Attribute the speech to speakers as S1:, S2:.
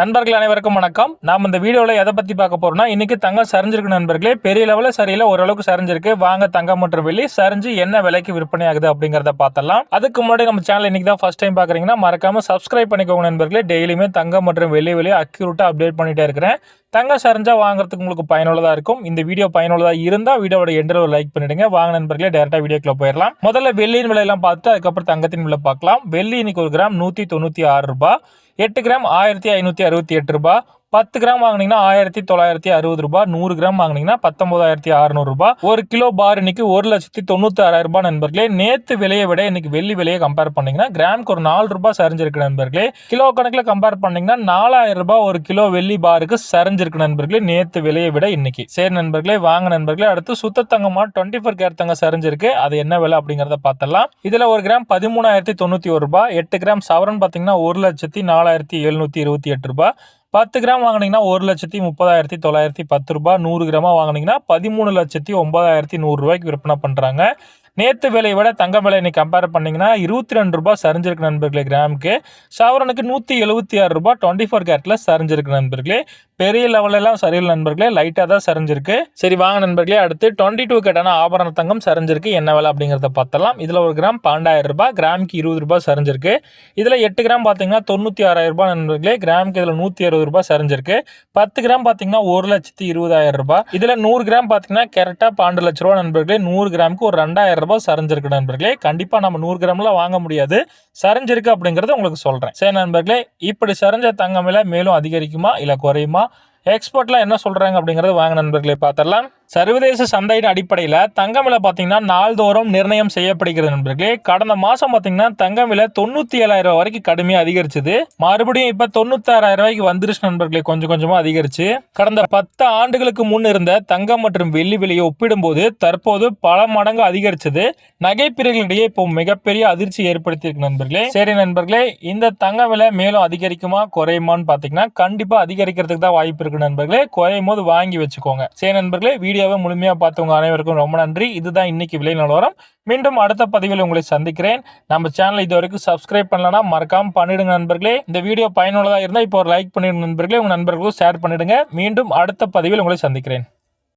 S1: நண்பர்கள் அனைவருக்கும் வணக்கம். நாம் இந்த வீடியோவில் எதை பற்றி பார்க்க போகிறோம்னா இன்றைக்கி தங்கம் சரிஞ்சிருக்கு நண்பர்களே. பெரிய லெவலில் சரியில்லை ஓரளவுக்கு சரிஞ்சிருக்கு. வாங்க தங்கம் மற்றும் வெள்ளி. சரிஞ்சு என்ன விலைக்கு விற்பனை ஆகுது அப்படிங்கிறத பார்த்தலாம் அதுக்கு முன்னாடி நம்ம சேனல் இன்றைக்கி தான் ஃபர்ஸ்ட் டைம் பார்க்குறீங்கன்னா மறக்காமல் சப்ஸ்கிரைப் பண்ணிக்கோங்க நண்பர்களே. டெய்லியுமே தங்கம் மற்றும் வெள்ளி விலையை அக்யூரேட்டாக அப்டேட் பண்ணிகிட்டே இருக்கிறேன். தங்கம் சரிஞ்சா வாங்குறதுக்கு உங்களுக்கு பயனுள்ளதாக இருக்கும். இந்த வீடியோ பயனுள்ளதாக இருந்தால் வீடியோட எண்டில் ஒரு லைக் பண்ணிடுங்க. வாங்க நண்பர்களே டேரெக்டாக வீடியோக்குள்ள போயிடலாம். முதல்ல வெள்ளியின் விலையெல்லாம் பார்த்துட்டு அதுக்கப்புறம் தங்கத்தின் விலை பார்க்கலாம். வெள்ளி இன்னைக்கு ஒரு கிராம் நூற்றி தொண்ணூற்றி ஆறு ரூபாய். எட்டு கிராம் ஆயிரத்தி ஐநூற்றி அறுபத்தி எட்டு ரூபாய். பத்து கிராம் வாங்குனீங்கன்னா ஆயிரத்தி தொள்ளாயிரத்தி அறுபது ரூபாய் நூறு கிராம் வாங்குனீங்கன்னா பத்தொன்பதாயிரத்தி அறுநூறு ரூபாய். ஒரு கிலோ பார் இன்னைக்கு ஒரு லட்சத்தி தொண்ணூத்தி ஆறாயிரம் ரூபாய் நண்பர்களே. நேத்து விலையை விட இன்னைக்கு வெள்ளி விலையை கம்பேர் பண்ணீங்கன்னா கிராமுக்கு ஒரு நாலு ரூபாய் சரிஞ்சிருக்கு நண்பர்களே. கிலோ கணக்கில் கம்பேர் பண்ணீங்கன்னா நாலாயிரம் ரூபாய் ஒரு கிலோ வெள்ளி பாருக்கு சரிஞ்சிருக்கு நண்பர்களே. நேத்து விலையை விட இன்னைக்கு. சரி நண்பர்களே வாங்க நண்பர்களே. அடுத்து சுத்த தங்கமா டுவெண்ட்டி ஃபோர் கேர் தங்க சரிஞ்சிருக்கு. அது என்ன விலை அப்படிங்கிறத பார்த்தலாம் இதுல ஒரு கிராம் பதிமூணாயிரத்தி தொண்ணூத்தி ஒரு ரூபாய் எட்டு கிராம் சவரன் பார்த்தீங்கன்னா ஒரு லட்சத்தி நாலாயிரத்தி எழுநூத்தி இருபத்தி எட்டு ரூபாய். பத்து கிராம் வாங்குனீங்கன்னா ஒரு லட்சத்தி முப்பதாயிரத்தி தொள்ளாயிரத்தி பத்து ரூபாய் நூறு கிராமா வாங்குனீங்கன்னா பதிமூணு லட்சத்தி ஒன்பதாயிரத்தி நூறுரூவாய்க்கு விற்பனை பண்ணுறாங்க நேற்று விலையை விட தங்க விலை இன்னைக்கு கம்பேர் பண்ணிங்கன்னா இருபத்தி ரெண்டு ரூபாய் சரிஞ்சிருக்கு நண்பர்களே கிராமுக்கு. சவரனுக்கு நூற்றி எழுபத்தி ஆறு ரூபாய் டுவெண்ட்டி ஃபோர் கேரட்டில் சரிஞ்சிருக்கு நண்பர்களே. பெரிய லெவலெல்லாம் எல்லாம் சரியில்லை நண்பர்களே. லைட்டாக தான் சரிஞ்சிருக்கு. சரி வாங்க நண்பர்களே. அடுத்து டுவெண்ட்டி டூ கேட்டான ஆபரண தங்கம் சரிஞ்சிருக்கு. என்ன விலை அப்படிங்கிறத பார்த்தலாம் இதில் ஒரு கிராம் பன்னெண்டாயிரம் ரூபாய் கிராமுக்கு இருபது ரூபாய் சரிஞ்சிருக்கு. இதில் எட்டு கிராம் பார்த்தீங்கன்னா தொண்ணூற்றி ஆறாயிரம் ரூபாய் நண்பர்களே. கிராமுக்கு இதில் நூற்றி அறுபது ரூபாய் சரிஞ்சிருக்கு. பத்து கிராம் பார்த்தீங்கன்னா ஒரு லட்சத்தி இருபதாயிரம் ரூபாய். இதில் நூறு கிராம் பார்த்தீங்கன்னா கரெக்டாக பன்னெண்டு லட்ச ரூபா நண்பர்களே. நூறு கிராமுக்கு ஒரு ரெண்டாயிரம் ரூபாய் சரிஞ்சிருக்கு நண்பர்களே. கண்டிப்பாக நம்ம நூறு கிராமில் வாங்க முடியாது. சரிஞ்சிருக்கு அப்படிங்கிறத உங்களுக்கு சொல்கிறேன் சரி நண்பர்களே இப்படி சரிஞ்ச தங்கம் விலை மேலும் அதிகரிக்குமா? இல்லை குறையுமா? எக்ஸ்போர்ட்லாம் என்ன சொல்கிறாங்க அப்படிங்கிறத வாங்க நண்பர்களே பார்த்துடலாம். சர்வதேச சந்தையின் அடிப்படையில் தங்கம் விலை பார்த்தீங்கன்னா நாள்தோறும் நிர்ணயம் செய்யப்படுகிறது நண்பர்களே. கடந்த மாதம் பார்த்தீங்கன்னா தங்கம் விலை தொண்ணூற்றி ஏழாயிரம் வரைக்கும் கடுமையாக அதிகரிச்சது. மறுபடியும் இப்போ தொண்ணூத்தாறாயிரம் ரூபாய்க்கு வந்துருச்சு நண்பர்களே கொஞ்சம் கொஞ்சமாக அதிகரிச்சு. கடந்த பத்து ஆண்டுகளுக்கு முன் இருந்த தங்கம் மற்றும் வெள்ளி விலையை ஒப்பிடும்போது தற்போது பல மடங்கு அதிகரிச்சது. நகைப்பிரிகளிடையே இப்போ மிகப்பெரிய அதிர்ச்சி ஏற்படுத்தியிருக்கு நண்பர்களே. சரி நண்பர்களே இந்த தங்க விலை மேலும் அதிகரிக்குமா குறையுமான்னு பார்த்தீங்கன்னா கண்டிப்பாக அதிகரிக்கிறதுக்கு தான் வாய்ப்பு இருக்கு நண்பர்களே. குறையும் போது வாங்கி வச்சுக்கோங்க. சரி நண்பர்களே வீடியோ வீடியோவை முழுமையாக பார்த்தவங்க அனைவருக்கும் ரொம்ப நன்றி. இதுதான் இன்னைக்கு விலை நிலவரம். மீண்டும் அடுத்த பதிவில் உங்களை சந்திக்கிறேன். நம்ம சேனல் இது வரைக்கும் சப்ஸ்கிரைப் பண்ணலன்னா மறக்காம பண்ணிடுங்க நண்பர்களே. இந்த வீடியோ பயனுள்ளதாக இருந்தால் இப்போ ஒரு லைக் பண்ணிடுங்க நண்பர்களே. உங்கள் நண்பர்களுக்கும் ஷேர் பண்ணிடுங்க. மீண்டும் அடுத்த பதிவில் உங்களை சந்திக்கிறேன்.